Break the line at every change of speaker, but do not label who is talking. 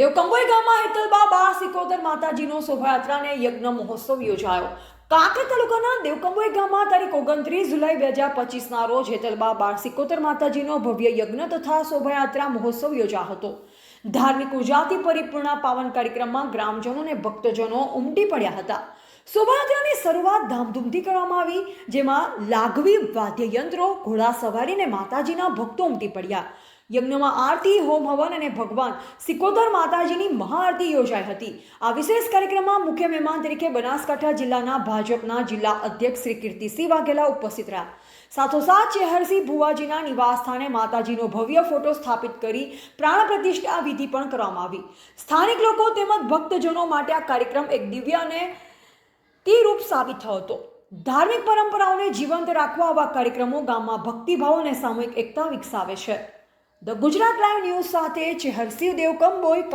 દેવકંબોઈ ગામમાં હેતલબા બાર સિકોતર માતાજીનો શોભાયાત્રાને યજ્ઞ મહોત્સવ યોજાયો. કાંકરેજ તાલુકાના દેવકંબોઈ ગામમાં તારીખ ઓગણત્રીસ જુલાઈ બે હજાર પચીસના રોજ હેતલબા બાર સિકોતર માતાજીનો ભવ્ય યજ્ઞ તથા શોભાયાત્રા મહોત્સવ યોજાયો હતો. ધાર્મિક ઉર્જાથી પરિપૂર્ણ પાવન કાર્યક્રમમાં ગ્રામજનો અને ભક્તજનો ઉમટી પડ્યા હતા. શોભાયાત્રાની શરૂઆત ધામધૂમથી કરવામાં આવી, જેમાં લાઘવી વાદ્યયંત્રો ઘોડા સવારીને માતાજીના ભક્તો ઉમટી પડ્યા. યજ્ઞમાં આરતી, હોમ હવન અને ભગવાન સિકોદર માતાજીની મહાઆરતી યોજાઈ હતી. આ વિશેષ કાર્યક્રમમાં મુખ્ય મહેમાન તરીકે બનાસકાંઠા જિલ્લાના ભાજપના જિલ્લા અધ્યક્ષ શ્રી કીર્તિસિંહ વાઘેલા ઉપસ્થિત રહ્યા. સાથોસાથ ચેહરસિંહ ભુવાજીના નિવાસ સ્થાને માતાજીનો ભવ્ય ફોટો સ્થાપિત કરી પ્રાણ પ્રતિષ્ઠા વિધિ પણ કરવામાં આવી. સ્થાનિક લોકો તેમજ ભક્તજનો માટે આ કાર્યક્રમ એક દિવ્ય અને રૂપ સાબિત થયો હતો. ધાર્મિક પરંપરાઓને જીવંત રાખવા આવા કાર્યક્રમો ગામમાં ભક્તિભાવ અને સામૂહિક એકતા વિકસાવે છે. ધ ગુજરાત લાઈવ ન્યૂઝ સાથે ચેહરસિંહ દેવકંબોય